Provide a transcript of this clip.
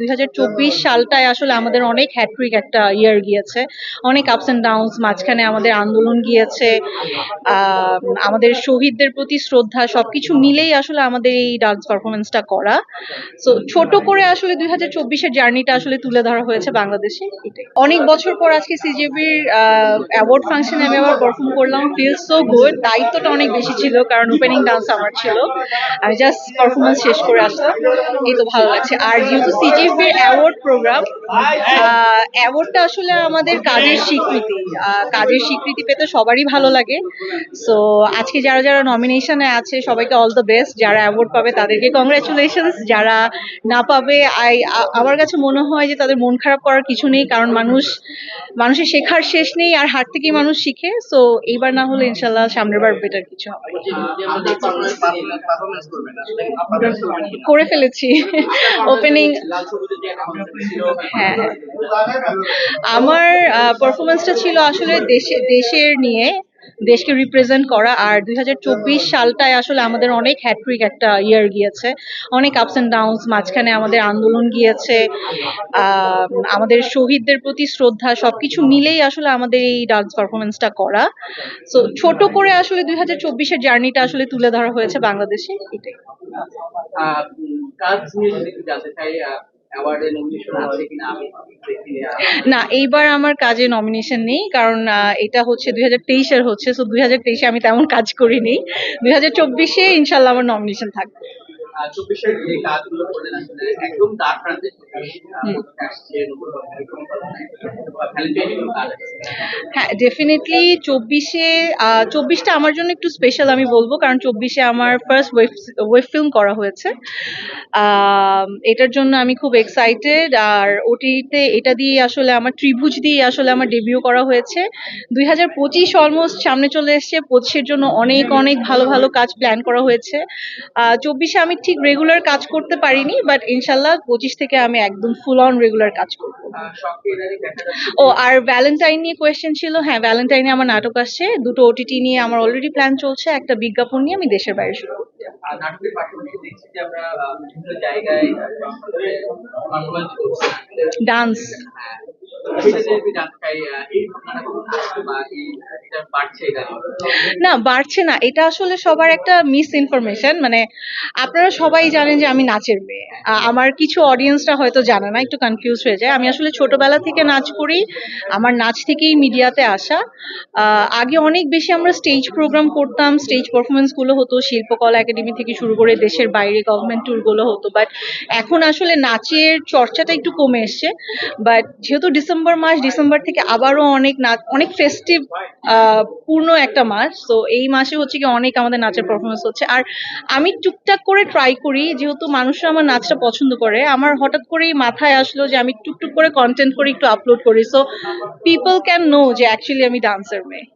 দুই হাজার চব্বিশ সালটায় আসলে আমাদের অনেক হ্যাট্রিক একটা ইয়ার গিয়েছে। অনেক আপস অ্যান্ড ডাউনস মাঝখানে আমাদের আন্দোলন গিয়েছে আমাদের শহীদদের প্রতি শ্রদ্ধা, সবকিছু মিলেই আসলে আমাদের এই ডান্স পারফরমেন্সটা করা। সো ছোট করে আসলে দুই হাজার চব্বিশের জার্নিটা আসলে তুলে ধরা হয়েছে বাংলাদেশে। অনেক বছর পর আজকে সিজিবির অ্যাওয়ার্ড ফাংশনে আমি আবার পারফর্ম করলাম। ফিল সো গুড দায়িত্বটা অনেক বেশি ছিল, কারণ ওপেনিং ডান্স আমার ছিল। আমি জাস্ট পারফরমেন্স শেষ করে আসলাম। এই তো ভালো লাগছে। আর যেহেতু সিজিবির অ্যাওয়ার্ড প্রোগ্রাম অ্যাওয়ার্ডটা আসলে আমাদের কাজের স্বীকৃতি। আহ, কাজের স্বীকৃতি পেতে সবারই ভালো লাগে। সো আজকে যারা যারা নমিনেশনে আছে সবাইকে অল দ্য বেস্ট যারা অ্যাওয়ার্ড পাবে তাদেরকে কংগ্রাচুলেশনস যারা না পাবে আই আমার কাছে মনে হয় যে তাদের মন খারাপ করার কিছু নেই কারণ মানুষ মানুষের শেখার শেষ নেই আর হার থেকেই মানুষ শিখে। সো এইবার না হলে ইনশাল্লাহ সামনের বার বেটার কিছু হবে? করে ফেলেছি। ওপেনিং হ্যাঁ। আমার পারফরমেন্সটা ছিল আসলে দেশে দেশের নিয়ে, দেশকে রিপ্রেজেন্ট করা। আর দুই সালটায় আসলে আমাদের অনেক হ্যাট্রিক একটা ইয়ার গিয়েছে। অনেক আপস অ্যান্ড ডাউনস মাঝখানে আমাদের আন্দোলন গিয়েছে। আমাদের শহীদদের প্রতি শ্রদ্ধা, সবকিছু মিলেই আসলে আমাদের এই ডান্স পারফরমেন্সটা করা। সো ছোট করে আসলে দুই হাজার চব্বিশের জার্নিটা আসলে তুলে ধরা হয়েছে বাংলাদেশে, এটাই। না এইবার আমার কাজে নমিনেশন নেই কারণ এটা হচ্ছে দুই হাজার তেইশের হচ্ছে তো দুই হাজার তেইশে আমি তেমন কাজ করিনি। দুই হাজার চব্বিশে ইনশাল্লাহ আমার নমিনেশন থাকবে। চব্বিশের যে কাজগুলো করলেন আসলে একদম তার প্রান্তে আসছে হ্যাঁ ডেফিনেটলি চব্বিশে চব্বিশটা আমার জন্য একটু স্পেশাল আমি বলব কারণ চব্বিশে আমার ফার্স্ট ওয়েব ওয়েব ফিল্ম করা হয়েছে। এটার জন্য আমি খুব এক্সাইটেড আর ওটিতে এটা দিয়ে আসলে আমার ত্রিভুজ দিয়ে আসলে আমার ডেবিউ করা হয়েছে। দুই হাজার পঁচিশ অলমোস্ট সামনে চলে এসছে পঁচিশের জন্য অনেক অনেক ভালো ভালো কাজ প্ল্যান করা হয়েছে। চব্বিশে আমি ঠিক রেগুলার কাজ করতে পারিনি বাট ইনশাল্লাহ পঁচিশ থেকে আমি একদম ফুল অন রেগুলার কাজ করব। আহ, ও আর ভ্যালেন্টাইন নিয়ে কোয়েশ্চেন ছিল। হ্যাঁ ভ্যালেন্টাইনে আমার নাটক আসছে। দুটো ওটিটি নিয়ে আমার অলরেডি প্ল্যান চলছে। একটা বিজ্ঞাপন নিয়ে আমি দেশের বাইরে শুরু করতে। নাটকের পাশাপাশি দেখছি যে আমরা বিভিন্ন জায়গায় ডান্স না বাড়ছে না। এটা আসলে সবার একটা মিস ইনফরমেশন মানে আপনারা সবাই জানেন যে আমি নাচের মেয়ে। আমার কিছু অডিয়েন্সরা হয়তো জানে না একটু কনফিউজ হয়ে যায়। আমি আসলে ছোটবেলা থেকে নাচ করি আমার নাচ থেকেই মিডিয়াতে আসা। আগে অনেক বেশি আমরা স্টেজ প্রোগ্রাম করতাম স্টেজ পারফরমেন্সগুলো হতো শিল্পকলা একাডেমি থেকে শুরু করে দেশের বাইরে গভর্নমেন্ট ট্যুরগুলো হতো বাট এখন আসলে নাচের চর্চাটা একটু কমে এসছে। বাট যেহেতু ডিসেম্বর মাস ডিসেম্বর থেকে আবারও অনেক নাচ অনেক ফেস্টিভ পূর্ণ একটা মাস। তো এই মাসে হচ্ছে কি অনেক আমাদের নাচের পারফরমেন্স হচ্ছে। আর আমি টুকটাক করে ট্রাই করি, যেহেতু মানুষরা আমার নাচটা পছন্দ করে, আমার হঠাৎ করেই মাথায় আসলো যে আমি টুকটুক করে কন্টেন্ট করে একটু আপলোড করি। সো পিপল ক্যান নো যে অ্যাকচুয়ালি আমি ডান্সার মেয়ে।